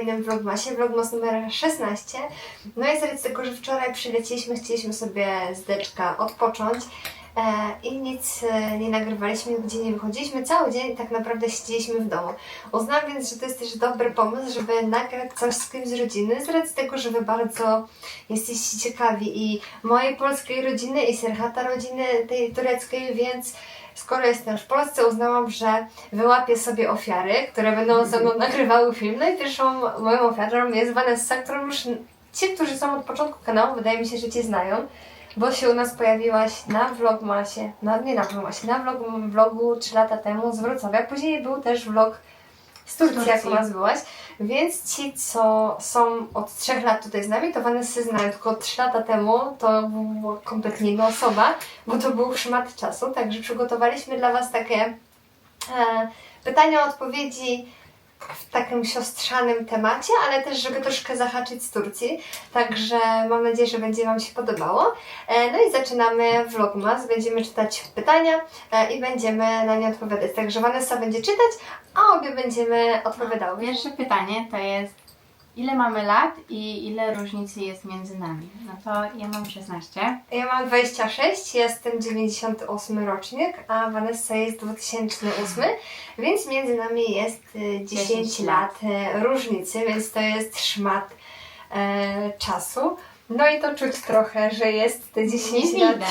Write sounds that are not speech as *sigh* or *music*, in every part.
kolejnym vlogmasie, vlogmas numer 16. No i z racji tego, że wczoraj przylecieliśmy, chcieliśmy sobie z deczka odpocząć e, i nic e, nie nagrywaliśmy, gdzie nie wychodziliśmy. Cały dzień tak naprawdę siedzieliśmy w domu. Uznałam więc, że to jest też dobry pomysł, żeby nagrać coś z kimś z rodziny, z racji tego, że Wy bardzo jesteście ciekawi i mojej polskiej rodziny i Serhata rodziny tej tureckiej, więc skoro jestem w Polsce, uznałam, że wyłapię sobie ofiary, które będą ze mną *laughs* nagrywały film. No i pierwszą moją ofiarą jest Vanessa, którą już ci, którzy są od początku kanału, wydaje mi się, że Cię znają, bo się u nas pojawiłaś na vlogmasie, no nie na vlogmasie, na vlog, vlogu 3 lata temu z Wrocławia. Później był też vlog z Turcji, jak u nas byłaś. Więc ci, co są od 3 lat tutaj z nami, to Vanessy znają, tylko 3 lata temu. To była kompletnie inna osoba, bo to był szmat czasu, także przygotowaliśmy dla Was takie e, pytania, odpowiedzi w takim siostrzanym temacie, ale też, żeby troszkę zahaczyć z Turcji. Także mam nadzieję, że będzie Wam się podobało. E, no i zaczynamy vlogmas. Będziemy czytać pytania e, i będziemy na nie odpowiadać. Także Vanessa będzie czytać, a obie będziemy odpowiadały. Pierwsze pytanie to jest, ile mamy lat i ile różnicy jest między nami? No to ja mam 16. Ja mam 26, jestem 98 rocznik, a Vanessa jest 2008, więc między nami jest y, 10, 10 lat y, różnicy, więc to jest szmat e, czasu. No i to czuć trochę, że jest te 10 Nie lat. widać.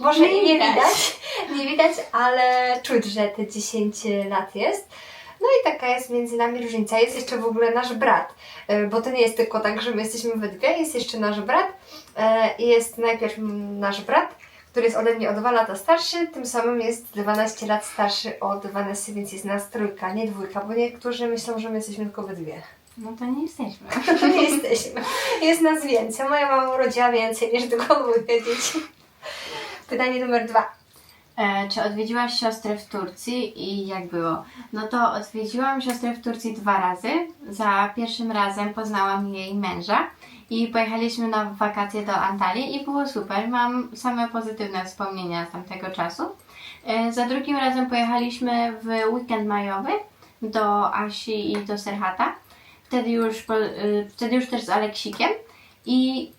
Może i nie widać. widać, nie widać, ale czuć, że te 10 lat jest. No i taka jest między nami różnica. Jest jeszcze w ogóle nasz brat, e, bo to nie jest tylko tak, że my jesteśmy we dwie, jest jeszcze nasz brat. e, I jest najpierw nasz brat, który jest ode mnie o 2 lata starszy, tym samym jest 12 lat starszy od Vanessy, więc jest nas trójka, nie dwójka, bo niektórzy myślą, że my jesteśmy tylko we dwie. No to nie jesteśmy. *laughs* Nie jesteśmy. Jest nas więcej. Moja mama urodziła więcej niż tylko dwójkę dzieci. Pytanie numer dwa. E, czy odwiedziłaś siostrę w Turcji i jak było? No to odwiedziłam siostrę w Turcji dwa razy. Za pierwszym razem poznałam jej męża i pojechaliśmy na wakacje do Antalii i było super. Mam same pozytywne wspomnienia z tamtego czasu. E, za drugim razem pojechaliśmy w weekend majowy do Asi i do Serhata. Wtedy już, po, e, wtedy już też z Aleksikiem i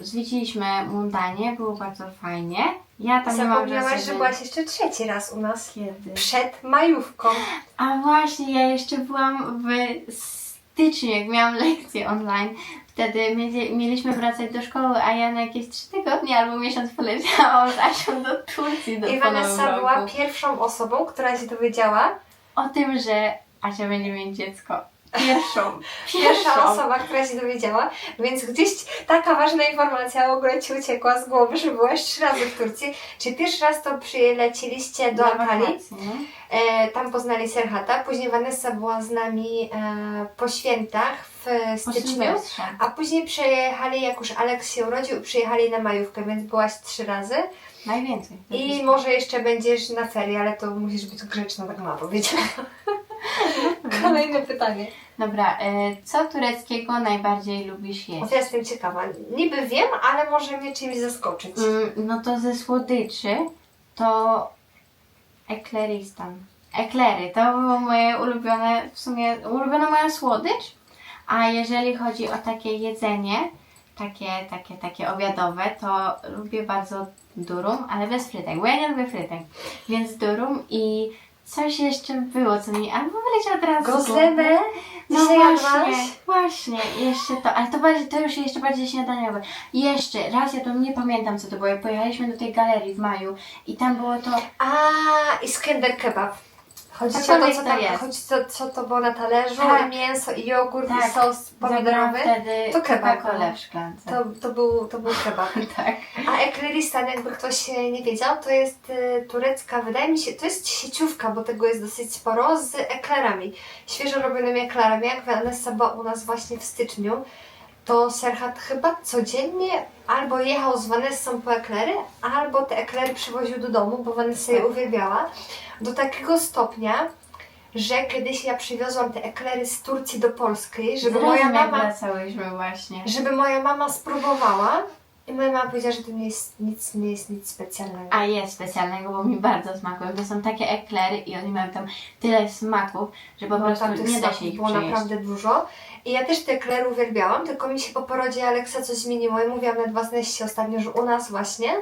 zwiedziliśmy Mundanie, było bardzo fajnie. Ja tam nie mam Zapomniałaś, że byłaś jeszcze trzeci raz u nas. kiedy? Przed majówką. A właśnie, ja jeszcze byłam w styczniu, jak miałam lekcję online. Wtedy mieli- mieliśmy wracać do szkoły, a ja na jakieś trzy tygodnie albo miesiąc poleciałam *laughs* z Asią do Turcji do I Vanessa była roku. pierwszą osobą, która się dowiedziała. O tym, że Asia będzie mieć dziecko. Pierwszą. *laughs* Pierwsza osoba, która się dowiedziała. Więc gdzieś taka ważna informacja w ogóle Ci uciekła z głowy, że byłaś trzy razy w Turcji. Czy pierwszy raz to przylecieliście do Antalii? E, tam poznali Serhata. Później Vanessa była z nami e, po świętach w styczniu. A później przyjechali, jak już Aleks się urodził, przyjechali na majówkę, więc byłaś trzy razy. Najwięcej. I może jeszcze będziesz na ferie, ale to musisz być grzeczna, tak mama powiedziała. *laughs* *laughs* Kolejne pytanie. Dobra, e, co tureckiego najbardziej lubisz jeść? ja jestem ciekawa. Niby wiem, ale może mnie czymś zaskoczyć. Mm, No to ze słodyczy to ekleristan. Eklery, to było moje ulubione, w sumie ulubiona moja słodycz. A jeżeli chodzi o takie jedzenie, takie, takie, takie obiadowe, to lubię bardzo durum, ale bez frytek, bo ja nie lubię frytek. Więc durum i coś jeszcze było, co mi albo wyleciało teraz z głowy. Gozlemę? No Dzisiaj właśnie, właśnie, jeszcze to, ale to, bardziej, to już jeszcze bardziej śniadaniowe. Jeszcze raz, ja to nie pamiętam co to było, pojechaliśmy do tej galerii w maju i tam było to, A, Iskender kebab. Chodzi ci o to, co to tam, jest. chodzi co, co to było na talerzu, Tak. i mięso, i jogurt, Tak. i sos zabrałam pomidorowy. wtedy To kebab. Coca-Colę w szklance. To, to, był, to był kebab. *laughs* Tak. A ekleristan, jakby ktoś e, nie wiedział, to jest e, turecka, wydaje mi się, to jest sieciówka, bo tego jest dosyć sporo, z eklerami. Świeżo robionymi eklerami. Jak Vanessa była u nas właśnie w styczniu, to Serhat chyba codziennie albo jechał z Vanessą po eklery, albo te eklery przywoził do domu, bo Vanessa je Tak. uwielbiała. Do takiego stopnia, że kiedyś ja przywiozłam te eklery z Turcji do Polski, żeby moja mama wracałyśmy właśnie. żeby moja mama spróbowała I moja mama powiedziała, że to nie jest nic, nie jest nic specjalnego. A jest specjalnego, bo mi bardzo smakują. To są takie eklery i oni mają tam tyle smaków, że po No, prostu nie da się ich było przejeść. naprawdę dużo. I ja też te eklery uwielbiałam, tylko mi się po porodzie Aleksa coś zmieniło. Ja mówiłam na dwa znaleźć ostatnio, że u nas właśnie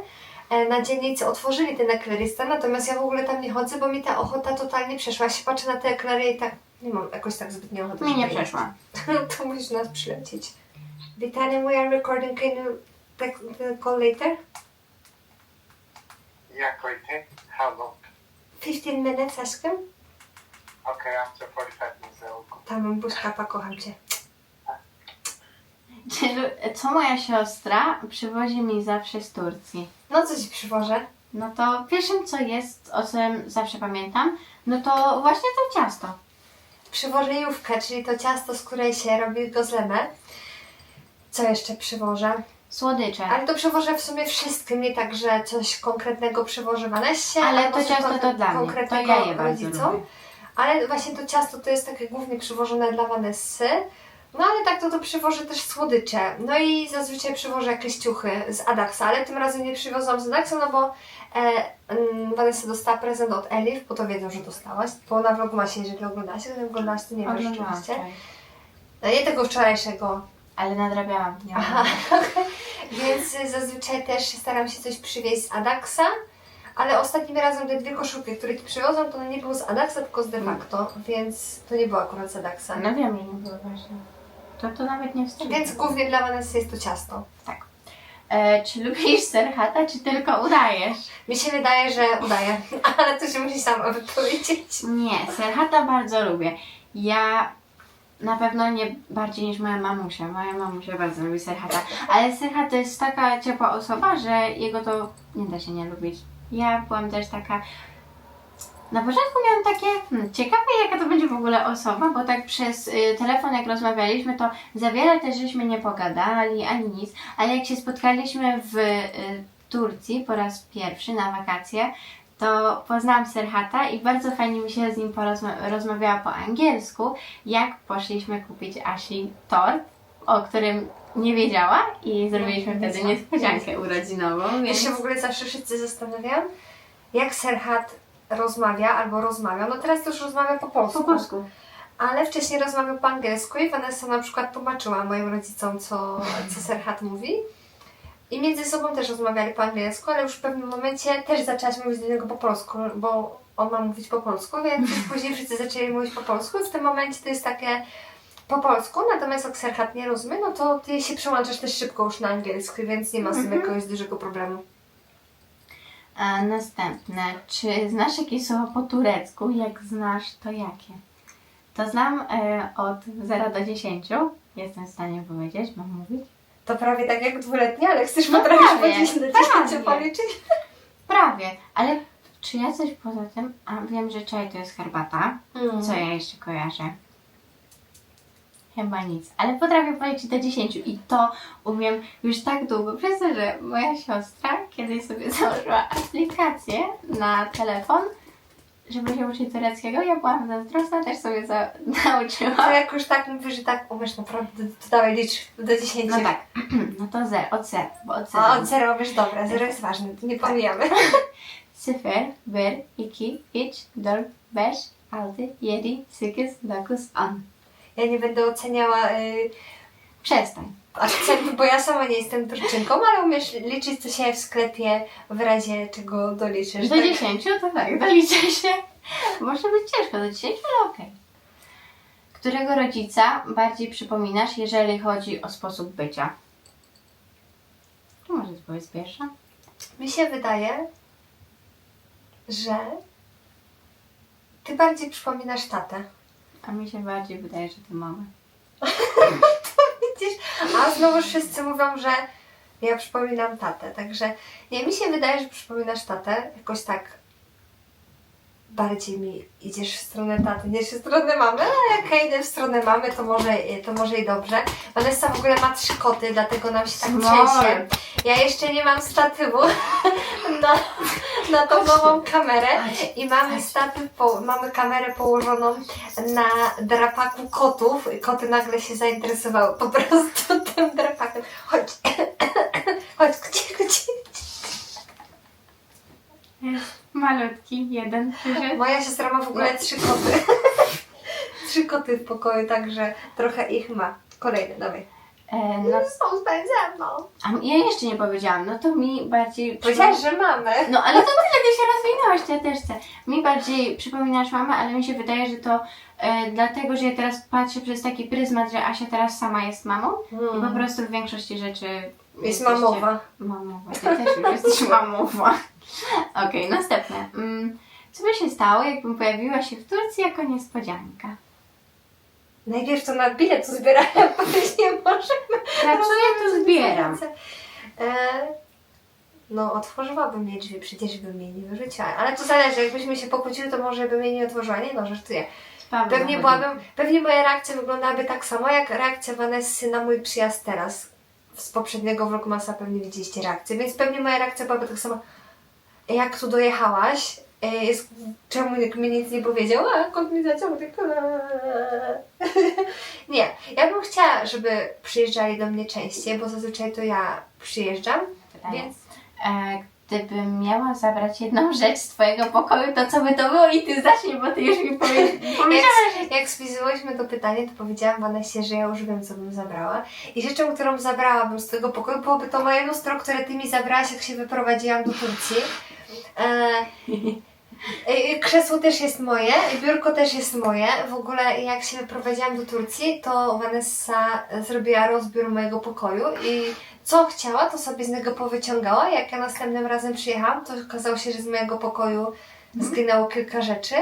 e, na dzielnicy otworzyli ten eklerista, natomiast ja w ogóle tam nie chodzę, bo mi ta ochota totalnie przeszła. Ja się patrzę na te eklery i tak nie mam jakoś tak zbytnio ochoty. Mi nie przeszła. *laughs* to musisz nas przylecieć. Witanie, we are recording. Can you take the call later? Yeah. Hey, How long? 15 minutes, aşkım. Okay, after 45 minutes I'll go. Tam buźkapa, kocham cię. Co moja siostra przywozi mi zawsze z Turcji? No co ci przywożę? No to pierwszym co jest, o czym zawsze pamiętam, no to właśnie to ciasto. Przywożę jówkę, czyli to ciasto, z której się robi gozlemę. Co jeszcze przywożę? Słodycze. Ale to przywożę w sumie wszystkim, nie tak, że coś konkretnego przywożę Vanessie, Ale to ciasto to dla mnie. To konkretnego ja je bardzo lubię. Ale właśnie to ciasto to jest takie głównie przywożone dla Vanessy. No ale tak to to przywożę też słodycze. No i zazwyczaj przywożę jakieś ciuchy z Adaxa, ale tym razem nie przywiozłam z Adaxa, no bo e, mm, Vanessa dostała prezent od Elif, bo to wiedzą, że dostałaś. Bo na vlogmasie, jeżeli oglądałaś, jeżeli oglądałaś, to nie Oglądałam oczywiście. wczoraj. No nie tego wczorajszego, Ale nadrabiałam dnia. Aha, *laughs* więc y, zazwyczaj też staram się coś przywieźć z Adaxa, ale ostatnim razem te dwie koszulki, które Ci przywiozłam, to one nie były z Adaxa, tylko z de facto, więc to nie było akurat z Adaxa. No wiem, że nie było właśnie. To to nawet nie wstyd. Więc głównie dla Vanessy jest to ciasto. E, czy lubisz serhata, czy tylko udajesz? Mi się wydaje, że udaje, *laughs* ale to się musi sama wypowiedzieć. Nie, serhata bardzo lubię. Ja na pewno nie bardziej niż moja mamusia. Moja mamusia bardzo lubi serhata. Ale serhat to jest taka ciepła osoba, że jego to nie da się nie lubić. Ja byłam też taka. Na początku miałam takie, hmm, ciekawe jaka to będzie w ogóle osoba, bo tak przez y, telefon jak rozmawialiśmy, to za wiele też żeśmy nie pogadali, ani nic, ale jak się spotkaliśmy w y, Turcji po raz pierwszy na wakacje, to poznałam Serhata i bardzo fajnie mi się z nim porozma- rozmawiała po angielsku, jak poszliśmy kupić Asi tort, o którym nie wiedziała i zrobiliśmy Nie wtedy niespodziankę urodzinową, Ja więc... się w ogóle zawsze wszyscy zastanawiam, jak Serhat rozmawia albo rozmawia. No teraz już rozmawia po polsku. Po polsku. Ale wcześniej rozmawiał po angielsku i Vanessa na przykład tłumaczyła moim rodzicom, co, co Serhat mówi. I między sobą też rozmawiali po angielsku, ale już w pewnym momencie też zaczęłaś mówić do niego po polsku, bo on ma mówić po polsku, więc *laughs* później wszyscy zaczęli mówić po polsku i w tym momencie to jest takie po polsku, natomiast jak Serhat nie rozumie, no to ty się przełączasz też szybko już na angielski, więc nie ma z tym Mhm. jakiegoś dużego problemu. A następne. Czy znasz jakieś słowa po turecku? Jak znasz, to jakie? To znam e, od 0 do 10. Jestem w stanie powiedzieć, mam mówić? To prawie tak jak dwuletnia, ale chcesz No potrafisz prawie, po 10 do prawie. 10 policzyć? *laughs* Prawie, ale czy ja coś poza tym? A wiem, że czaj to jest herbata. Mm. Co ja jeszcze kojarzę? Chyba nic, ale potrafię policzyć do 10 i to umiem już tak długo, przez to, że moja siostra kiedyś sobie *laughs* założyła aplikację na telefon, żeby się uczyć tureckiego. Ja byłam zazdrosna, też sobie za- *laughs* To nauczyłam. jak już tak mówisz, że tak umiesz naprawdę, to dawaj licz do 10. No tak, *clears throat* no to zer, od zer, bo od zer. A od zero wiesz, dobra, zero jest ważne, to nie pomijamy. *laughs* Sıfır, bir, iki, üç, dört, beş, altı, yedi, sekiz, dokuz, on. Ja nie będę oceniała y, Przestań. akcentu, bo ja sama nie jestem Turczynką, ale umiesz liczyć, co się w sklepie w razie czego doliczysz. Do tak? 10 to tak, doliczę się. Może być ciężko do 10, ale okej. Którego rodzica bardziej przypominasz, jeżeli chodzi o sposób bycia? To może powiedz pierwsza. Mi się wydaje, że ty bardziej przypominasz tatę. A mi się bardziej wydaje, że ty mamy. *laughs* Widzisz? A znowu wszyscy mówią, że ja przypominam tatę. Także nie, mi się wydaje, że przypominasz tatę. Jakoś tak bardziej mi idziesz w stronę taty niż w stronę mamy, ale jak ja idę w stronę mamy, to może, to może i dobrze. Vanessa w ogóle ma trzy koty, dlatego nam się tak trzęsie. Ja jeszcze nie mam statywu *laughs* na, na tą nową kamerę i mamy statyw, po, mamy kamerę położoną na drapaku kotów i koty nagle się zainteresowały po prostu tym drapakiem. Malutki, jeden. Moja siostra ma w ogóle No. trzy koty. *laughs* trzy koty w pokoju, także trochę ich ma. Kolejny, dawaj. E, no, Zostań ze mną. a ja jeszcze nie powiedziałam, no to mi bardziej... Powiedziałaś, że mamy. No ale to tyle, ty się rozwinęłaś, to ja też chcę. Mi bardziej przypominasz mamę, ale mi się wydaje, że to e, dlatego, że ja teraz patrzę przez taki pryzmat, że Asia teraz sama jest mamą i po prostu w większości rzeczy... Hmm. Jest jesteście- mamowa. Mamowa, ty też już jesteś mamowa. Okej, następne. Mm, co by się stało, jakbym pojawiła się w Turcji jako niespodzianka? Najpierw to na bilet zbierałem, *laughs* później możemy. Pracuję, to zbieram. E, no, otworzyłabym jej drzwi, przecież bym jej nie wyrzuciła. Ale to zależy, jakbyśmy się pokłócili, to może bym jej nie otworzyła. Nie no, żartuję. Sprawdzam Pewnie byłabym, pewnie moja reakcja wyglądałaby tak samo, jak reakcja Vanessy na mój przyjazd teraz. Z poprzedniego vlogmasa pewnie widzieliście reakcję, więc pewnie moja reakcja byłaby tak samo. Jak tu dojechałaś, e, jest, czemu nikt mi nic nie powiedział? A, kot mi zaciął tak. *laughs* Nie, ja bym chciała, żeby przyjeżdżali do mnie częściej, bo zazwyczaj to ja przyjeżdżam, Pytanie. więc E, gdybym miała zabrać jedną *laughs* rzecz z twojego pokoju, to co by to było? I ty zacznij, bo ty już mi powie... *laughs* powiedziałaś. Jak, jak spisywałyśmy to pytanie, to powiedziałam Vanessie, że ja już wiem, co bym zabrała. I rzeczą, którą zabrałabym z tego pokoju, byłoby to moje lustro, które ty mi zabrałaś, jak się wyprowadziłam do Turcji. E, e, Krzesło też jest moje, biurko też jest moje. W ogóle jak się wyprowadziłam do Turcji, to Vanessa zrobiła rozbiór mojego pokoju i co chciała, to sobie z niego powyciągała. Jak ja następnym razem przyjechałam, to okazało się, że z mojego pokoju zginęło kilka rzeczy.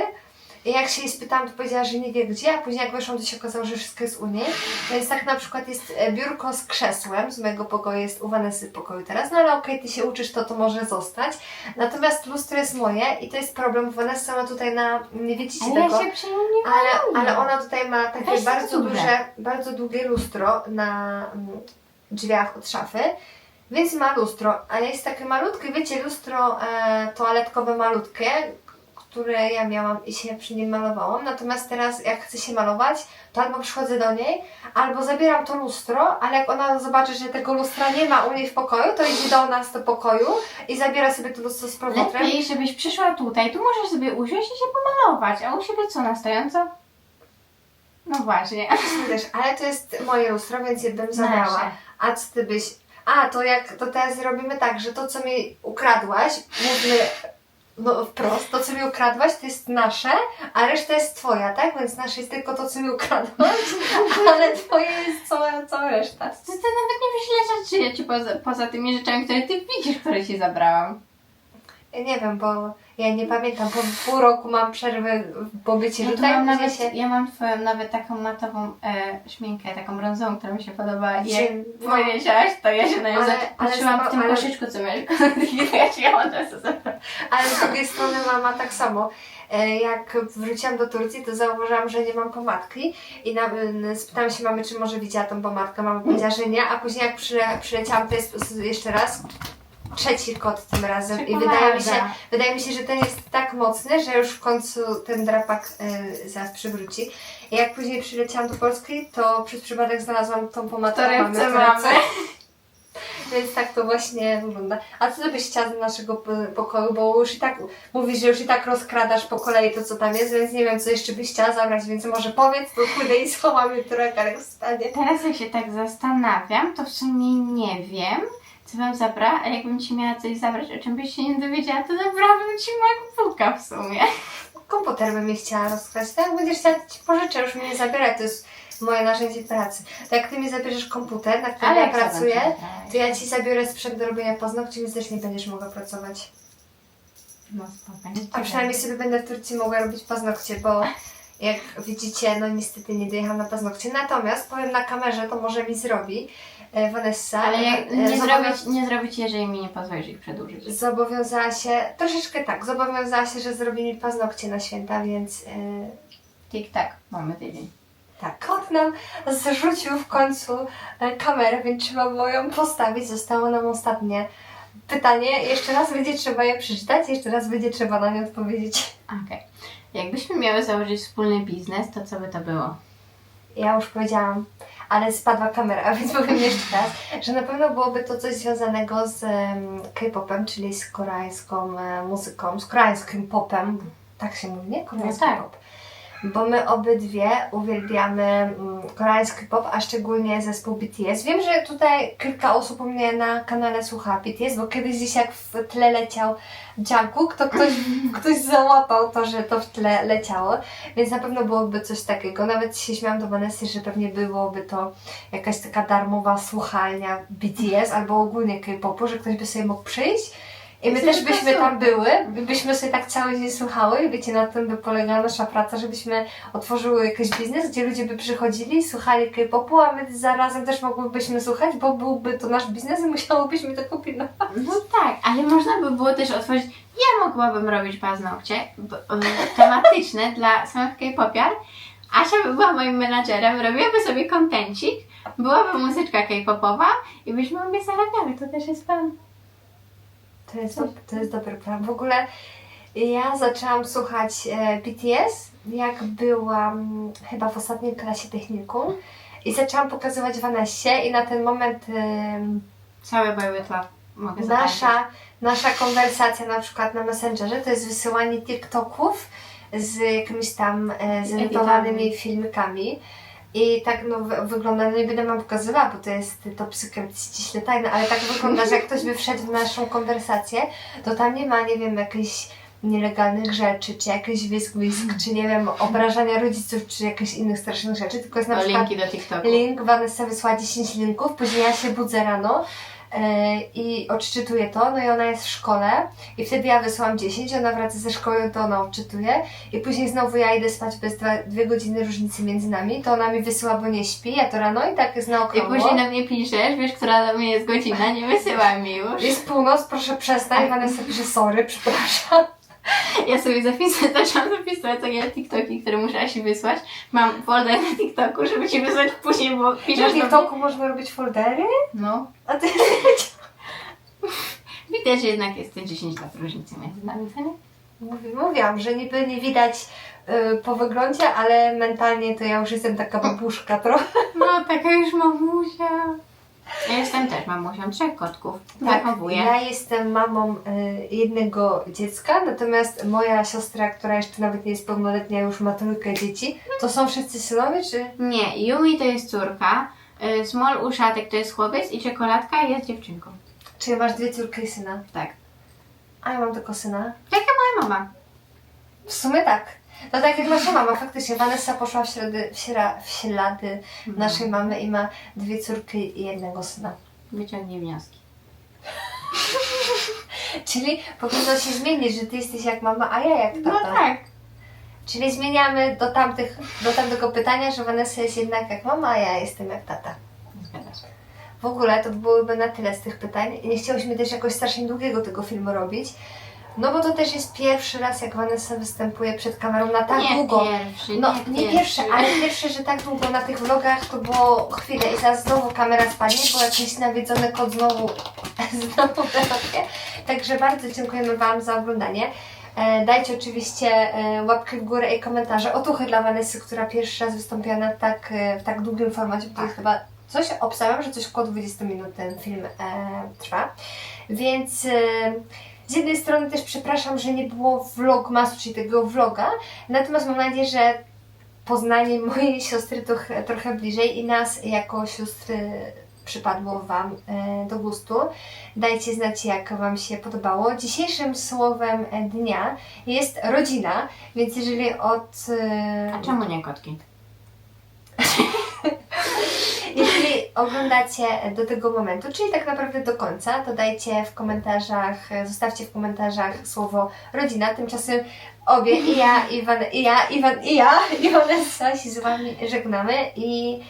Jak się jej spytałam, to powiedziała, że nie wie gdzie, a później jak weszłam, to się okazało, że wszystko jest u niej. Więc tak na przykład jest e, biurko z krzesłem, z mojego pokoju jest u Vanessy pokoju teraz, no ale okej, ty się uczysz, to to może zostać. Natomiast lustro jest moje i to jest problem, bo Vanessa ma tutaj na, nie widzicie Ale tego, ja się nie ale, ale ona tutaj ma takie Weź bardzo duże. duże, bardzo długie lustro na mm, drzwiach od szafy. Więc ma lustro, ale jest takie malutkie, wiecie, lustro e, toaletkowe malutkie, które ja miałam i się przy nim malowałam. Natomiast teraz jak chcę się malować, to albo przychodzę do niej, albo zabieram to lustro, ale jak ona zobaczy, że tego lustra nie ma u niej w pokoju, to idzie do nas do pokoju i zabiera sobie to lustro z powrotem. Lepiej, żebyś przyszła tutaj, tu możesz sobie usiąść i się pomalować, a u siebie co, na stojąco? No właśnie. Wiesz, ale to jest moje lustro, więc je bym zabrała. Nasze. A co ty byś... A, to jak to teraz robimy tak, że to co mi ukradłaś, mówmy no wprost, to co mi ukradłaś to jest nasze, a reszta jest twoja, tak? Więc nasze jest tylko to co mi ukradłaś, *laughs* ale twoje jest cała, cała reszta. Ty, ty nawet nie ile rzeczy ja ci poza, poza tymi rzeczami, które ty widzisz, które ci zabrałam. Ja nie wiem, bo ja nie pamiętam, po pół roku mam przerwy w pobycie tu tutaj, mam gdzie nawet, się... ja mam twoją nawet taką matową e, szminkę, taką brązową, która mi się podoba i jak Gdzie- no. powiedziałaś, to ja się na nią Ale- zapatrzyłam ale w tym ale- koszyczku, co miałeś *laughs* ja się ją. Ale z drugiej strony mama tak samo. E, Jak wróciłam do Turcji, to zauważyłam, że nie mam pomadki i na, spytałam się mamy, czy może widziała tą pomadkę. Mama powiedziała, że nie, a później jak przyle, przyleciałam, to jest jeszcze raz trzeci kot tym razem i wydaje mi, się, wydaje mi się, że ten jest tak mocny, że już w końcu ten drapak e, zaraz przywróci. I jak później przyleciałam do Polski, to przez przypadek znalazłam tą pomadkę Torebce mamy w torebce. mamy. *laughs* Więc tak to właśnie wygląda. A co byś chciała z naszego p- pokoju, bo już i tak mówisz, że już i tak rozkradasz po kolei to, co tam jest, więc nie wiem, co jeszcze byś chciała zabrać, więc może powiedz, to pójdę i schowam jutro, jak Arek wstanie. Teraz jak się tak zastanawiam, to w sumie nie wiem, co bym zabrała, a jakbym ci miała coś zabrać, o czym byś się nie dowiedziała, to zabrałabym ci MacBooka w sumie. Komputer bym mi chciała rozkrać, tak? Będziesz chciała, to ci pożyczę, już mnie nie zabieraj, to jest moje narzędzie pracy. To jak ty mi zabierzesz komputer, na którym ja jak sobie pracuję, to ja ci zabiorę sprzęt do robienia paznokci, więc też nie będziesz mogła pracować. No spoko. A przynajmniej sobie będę w Turcji mogła robić paznokcie, bo *laughs* jak widzicie, no niestety nie dojechałam na paznokcie. Natomiast powiem na kamerze, to może mi zrobi e, Vanessa. Ale jak, E, nie, zobowią- zrobić, nie zrobić, jeżeli mi nie pozwolisz ich przedłużyć. Zobowiązała się, troszeczkę tak, zobowiązała się, że zrobi mi paznokcie na święta, więc e, Tik-tak, mamy tydzień. tak. Kot nam zrzucił w końcu e, kamerę, więc trzeba było ją postawić. Zostało nam ostatnie pytanie. Jeszcze raz będzie trzeba je przeczytać, jeszcze raz będzie trzeba na nie odpowiedzieć. Okej. Jakbyśmy miały założyć wspólny biznes, to co by to było? ja już powiedziałam, ale spadła kamera, *laughs* więc powiem jeszcze raz, że na pewno byłoby to coś związanego z em, K-popem, czyli z koreańską e, muzyką, z koreańskim popem, tak się mówi, nie? Koreański No tak. pop. Bo my obydwie uwielbiamy mm, koreański pop, a szczególnie zespół BTS. Wiem, że tutaj kilka osób u mnie na kanale słucha BTS, bo kiedyś gdzieś jak w tle leciał Jungkook, to ktoś, *laughs* ktoś załapał to, że to w tle leciało. Więc na pewno byłoby coś takiego. Nawet się śmiałam do Vanessy, że pewnie byłoby to jakaś taka darmowa słuchalnia BTS albo ogólnie K-popu, że ktoś by sobie mógł przyjść. I my też byśmy tam były, byśmy sobie tak cały dzień słuchały i wiecie, na tym by polegała nasza praca, żebyśmy otworzyły jakiś biznes, gdzie ludzie by przychodzili, słuchali K-popu, a my zarazem też mogłybyśmy słuchać, bo byłby to nasz biznes i musiałybyśmy to pilnować. No tak, ale można by było też otworzyć. Ja mogłabym robić paznokcie um, *laughs* tematyczne dla samych K-popiar. Asia by była moim menadżerem, robiłaby sobie kontencik, byłaby muzyczka K-popowa i byśmy obie zarabiały. To też jest plan. To jest, to jest dobry plan. W ogóle ja zaczęłam słuchać e, BTS, jak byłam chyba w ostatniej klasie technikum i zaczęłam pokazywać Vanessie i na ten moment em, Całe były to. Mogę nasza, nasza konwersacja na przykład na Messengerze to jest wysyłanie TikToków z jakimiś tam e, zedytowanymi filmikami. I tak no, wy- wygląda, no nie będę wam pokazywała, bo to jest top secret, ściśle tajne, ale tak wygląda, że jak ktoś by wszedł w naszą konwersację, to tam nie ma, nie wiem, jakichś nielegalnych rzeczy, czy jakiś wisk, wisk, czy nie wiem, obrażania rodziców, czy jakichś innych strasznych rzeczy, tylko jest na O przykład linki do TikToku. link, Vanessa wysłała 10 linków, później ja się budzę rano i odczytuję to, no i ona jest w szkole i wtedy ja wysyłam 10, ona wraca ze szkoły, to ona odczytuje i później znowu ja idę spać bez dwa, dwie godziny różnicy między nami, to ona mi wysyła, bo nie śpi, ja to rano i tak jest na I później na mnie piszesz, wiesz, która mnie jest godzina, nie wysyłaj mi już. Jest północ, proszę przestań, Vanessa pisze sorry, przepraszam. *laughs* Ja sobie zapisuję, *laughs* zaczęłam zapisywać takie TikToki, które się wysłać. Mam folder na TikToku, żeby ci wysłać później, bo Na piszesz mnie. TikToku można robić foldery? No. A ty... *laughs* Widać, że jednak jest te 10 lat różnicy między nami, co nie? Mówi, mówiłam, że niby nie widać y, po wyglądzie, ale mentalnie to ja już jestem taka babuszka trochę. No, taka już mamusia. Ja jestem też mamusią trzech kotków. Tak, ja jestem mamą y, jednego dziecka, natomiast moja siostra, która jeszcze nawet nie jest pełnoletnia, już ma trójkę dzieci. To są wszyscy synowie, czy? Nie, Yumi to jest córka, y, Small Uszatek to jest chłopiec i Czekoladka jest dziewczynką. Czy masz dwie córki i syna? Tak. A ja mam tylko syna. Tak jak moja mama. W sumie tak. No tak jak nasza mama, faktycznie. Vanessa poszła w, ślady, w, śra, w ślady naszej mamy i ma dwie córki i jednego syna. Wyciągnij wnioski. *laughs* Czyli powinno się zmienić, że ty jesteś jak mama, a ja jak tata. No tak. Czyli zmieniamy do, tamtych, do tamtego pytania, że Vanessa jest jednak jak mama, a ja jestem jak tata. Zgadza się. W ogóle to byłyby na tyle z tych pytań. I nie chciałyśmy też jakoś strasznie długiego tego filmu robić. No bo to też jest pierwszy raz, jak Vanessa występuje przed kamerą na tak nie długo. pierwszy, No nie, nie pierwszy, ale pierwszy, że tak długo na tych vlogach to było chwilę i zaraz znowu kamera spadnie, bo jakiś nawiedzony kot znowu, *laughs* znowu wyląduje. Także bardzo dziękujemy Wam za oglądanie. E, Dajcie oczywiście e, łapki w górę i komentarze. Otuchy dla Vanessy, która pierwszy raz wystąpiła na tak, e, w tak długim formacie, bo to jest chyba coś, obstawiam, że coś około 20 minut ten film e, trwa. Więc e, z jednej strony też przepraszam, że nie było vlogmasu, czyli tego vloga, natomiast mam nadzieję, że poznanie mojej *laughs* siostry trochę, trochę bliżej i nas jako siostry przypadło Wam e, do gustu. Dajcie znać, jak Wam się podobało. Dzisiejszym słowem e, dnia jest rodzina, więc jeżeli od... E, A czemu nie kotki? *laughs* Oglądacie do tego momentu, czyli tak naprawdę do końca, to dajcie w komentarzach, zostawcie w komentarzach słowo rodzina. Tymczasem obie, i ja, Iwan, i ja, Iwan, i ja, i Vanessa się z Wami żegnamy i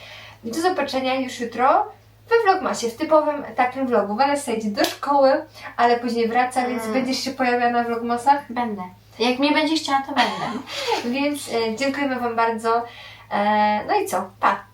do zobaczenia już jutro we vlogmasie, w typowym takim vlogu. Vanessa idzie do szkoły, ale później wraca, więc Mm. będziesz się pojawiała na vlogmasach. Będę. Jak mnie będzie chciała, to będę. *laughs* Więc e, dziękujemy Wam bardzo. E, no i co? Pa!